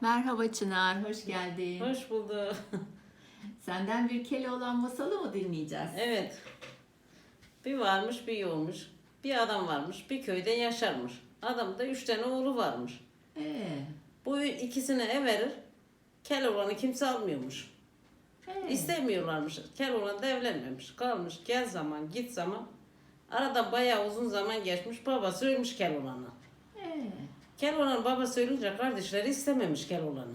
Merhaba Çınar, hoş geldin. Hoş bulduk. Senden bir Keloğlan masalı mı dinleyeceğiz? Evet. Bir varmış bir yokmuş. Bir adam varmış bir köyde yaşarmış. Adamda üç tane oğlu varmış. Ee, Bu ikisini ev verir. Keloğlan'ı kimse almıyormuş. ee, İstemiyorlarmış. Keloğlan da evlenmemiş. Kalmış gel zaman git zaman. Arada bayağı uzun zaman geçmiş. Babası ölmüş Keloğlan'a. ee, Keloğlan babası ölünce kardeşleri istememiş Keloğlan'ı.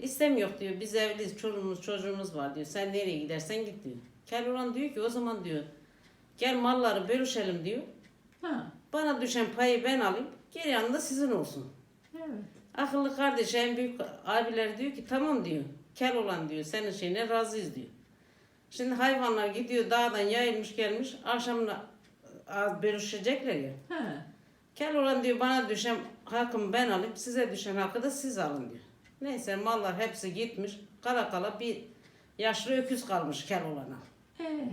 İstemiyor diyor. Biz evliyiz. Çocuğumuz çocuğumuz var diyor. Sen nereye gidersen git diyor. Keloğlan diyor ki o zaman diyor. Gel malları bölüşelim diyor. ha, Bana düşen payı ben alayım. Geri yanında sizin olsun. evet. Akıllı kardeş en büyük abiler diyor ki tamam diyor. Keloğlan diyor senin şeyine razıyız diyor. Şimdi hayvanlar gidiyor dağdan yayılmış gelmiş. Akşamına az bölüşecekler ya. Ha, Keloğlan diyor bana düşen hakkımı ben alayım. Size düşen hakkı da siz alın diyor. Neyse mallar hepsi gitmiş. Kala kala bir yaşlı öküz kalmış Keloğlan'a. ee,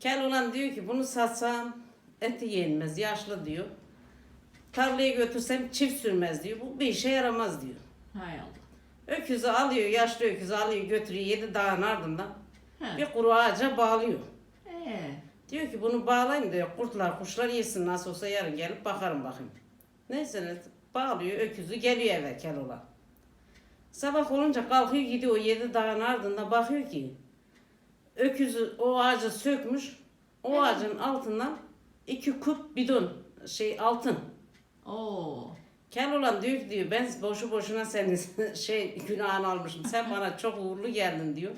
Keloğlan diyor ki bunu satsam eti yenmez yaşlı diyor. Tarlaya götürsem çift sürmez diyor. Bu bir işe yaramaz diyor. hay Allah. Öküzü alıyor, yaşlı öküzü alıyor götürüyor yedi dağın ardından. Ha, Bir kuru ağaca bağlıyor. ee, Diyor ki bunu bağlayayım diyor. Kurtlar kuşlar yesin nasıl olsa yarın gelip bakarım bakayım. Neyse ne, bağlıyor öküzü geliyor eve Keloğlan. Sabah olunca kalkıyor gidiyor o yedi dağın ardında bakıyor ki öküzü o ağacı sökmüş. O Evet. ağacın altından iki kup bidon şey altın. oo, Keloğlan diyor ki diyor ben boşu boşuna senin şey günahını almışım. Sen bana çok uğurlu geldin diyor.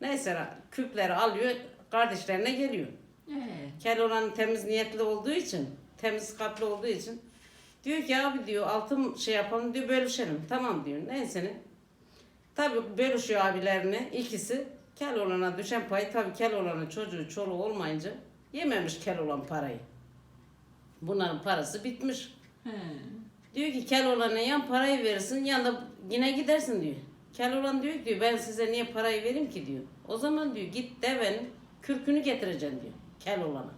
Neyse küpleri alıyor kardeşlerine geliyor. Ee, Keloğlan temiz niyetli olduğu için, temiz kalpli olduğu için diyor ki abi diyor altın şey yapalım diyor bölüşelim. Tamam diyor. Ne. Tabi bölüşüyor abilerini ikisi. Keloğlan'a düşen pay tabi Keloğlan'ın çocuğu çoluğu olmayınca yememiş Keloğlan parayı. Bunların parası bitmiş. he, Diyor ki Keloğlan'a yan parayı verirsin yan da yine gidersin diyor. Keloğlan diyor ki diyor, ben size niye parayı vereyim ki diyor. O zaman diyor git devenin kürkünü getireceksin diyor Keloğlan'a.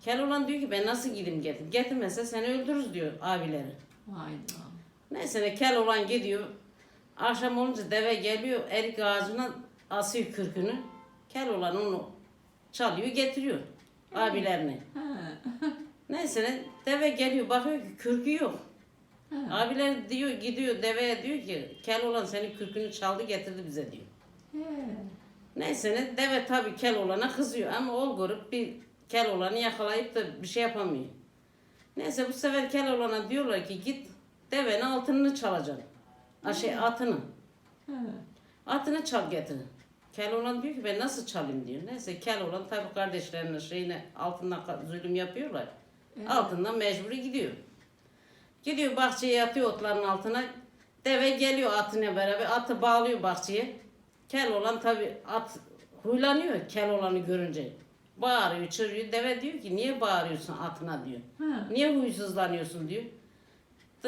Keloğlan diyor ki ben nasıl gideyim getir. Getirmezse seni öldürürüz diyor abileri. hayda. Neyse ne Keloğlan gidiyor. Akşam olunca deve geliyor erik ağacına asıyor kürkünü. Keloğlan onu çalıyor getiriyor abilerine. Ha, Neyse ne deve geliyor bakıyor ki kürkü yok. ha, Abiler diyor gidiyor deveye diyor ki Keloğlan senin kürkünü çaldı getirdi bize diyor. ee, Neyse ne deve tabi Keloğlan'a kızıyor ama ol grup bir Keloğlan'ı yakalayıp da bir şey yapamıyor. Neyse bu sefer Keloğlan'a diyorlar ki git devenin altınını çalacaksın. Ha şey atını. ha, Atını çal getir. Keloğlan diyor ki ben nasıl çalayım diyor. Neyse Keloğlan tabi kardeşlerinin şeyine altından zulüm yapıyorlar. Evet. Altından mecburi gidiyor. Gidiyor bahçeye yatıyor otların altına. Deve geliyor atına beraber. Atı bağlıyor bahçeye. Keloğlan tabi at huylanıyor Keloğlan'ı görünce. Bağırıyor, çığırıyor. Deve diyor ki niye bağırıyorsun atına diyor. ha, Niye huysuzlanıyorsun diyor.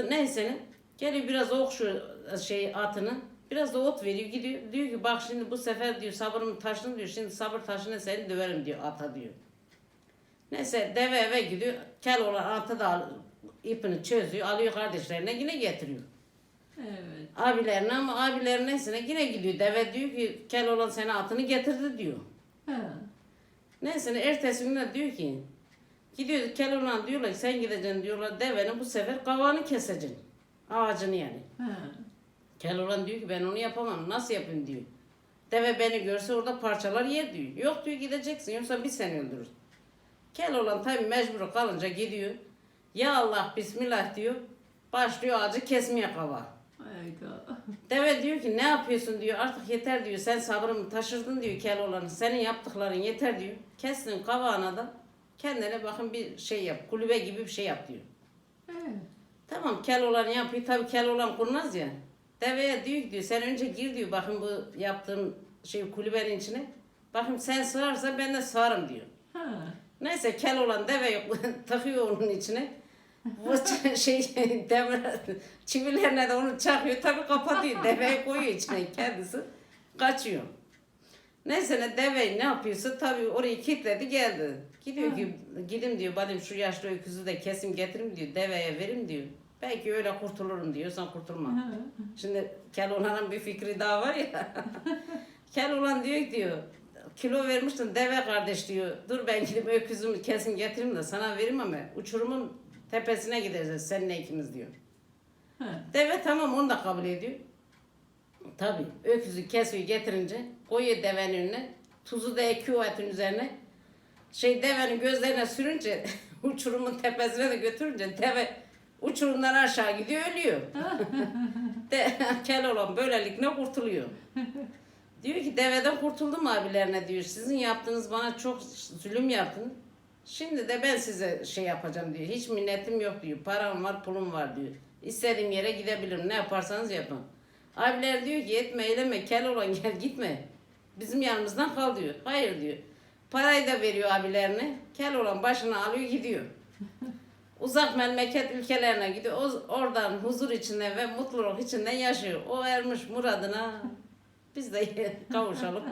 Neyse ne. Geliyor biraz okşuyor şey atını. Biraz da ot veriyor gidiyor. Diyor ki bak şimdi bu sefer diyor sabrımı taşın diyor. Şimdi sabır taşını seni döverim diyor ata diyor. Neyse deve eve gidiyor. Kel olan atı da al- ipini çözüyor. Alıyor kardeşlerine yine getiriyor. evet. Abilerine ama abilerin neyse ne yine gidiyor. Deve diyor ki kel olan seni atını getirdi diyor. Ha, Neyse ne ertesi günde diyor ki gidiyor Keloğlan diyorlar ki sen gideceksin diyorlar devenin bu sefer kavağını keseceksin. Ağacını yani. ha, Keloğlan diyor ki ben onu yapamam nasıl yapayım diyor. Deve beni görse orada parçalar yer diyor. Yok diyor gideceksin yoksa biz seni öldürürüz. Keloğlan tabi mecbur kalınca gidiyor. Ya Allah bismillah diyor. Başlıyor ağacı kesmeye hayda. Deve diyor ki ne yapıyorsun diyor artık yeter diyor sen sabrımı taşırdın diyor Keloğlan'ı senin yaptıkların yeter diyor. Kestin kavağına da kendine bakın bir şey yap kulübe gibi bir şey yap diyor. Evet. Tamam Keloğlan yapıyor tabi Keloğlan kurnaz ya. Deveye diyor ki diyor sen önce gir diyor bakın bu yaptığım şey kulübenin içine. Bakın sen sığarsan ben de sığarım diyor. Ha, Neyse Keloğlan deve yok takıyor onun içine. Bu şey demir çivilerine de onu çakıyor tabi kapatıyor deveyi koyuyor içine kendisi kaçıyor. Neyse ne deve ne yapıyorsa tabi orayı kilitledi geldi. Gidiyor ki gidim diyor badim şu yaşlı öküzü de kesim getirim diyor deveye verim diyor. Belki öyle kurtulurum diyorsan kurtulma. Şimdi Keloğlan'ın bir fikri daha var ya. Keloğlan diyor diyor kilo vermiştin deve kardeş diyor. Dur ben gidip öküzümü kesin getireyim de sana vereyim ama uçurumun tepesine gideceğiz seninle ikimiz diyor. Hı. Deve tamam onu da kabul ediyor. Tabii öküzü kesiyor getirince koyuyor devenin önüne. Tuzu da ekiyor etin üzerine. Şey devenin gözlerine sürünce uçurumun tepesine de götürünce deve uçurumdan aşağı gidiyor ölüyor. de, Keloğlan böylelikle kurtuluyor. Diyor ki deveden kurtuldum abilerine diyor. Sizin yaptığınız bana çok zulüm yaptın. Şimdi de ben size şey yapacağım diyor. Hiç minnetim yok diyor. Param var, pulum var diyor. İstediğim yere gidebilirim. Ne yaparsanız yapın. Abiler diyor ki etme eyleme kel olan gel gitme. Bizim yanımızdan kal diyor. Hayır diyor. Parayı da veriyor abilerine. Kel olan başına alıyor gidiyor. Uzak memleket ülkelerine gidiyor. O, oradan huzur içinde ve mutluluk içinde yaşıyor. O ermiş muradına. Biz de kavuşalım.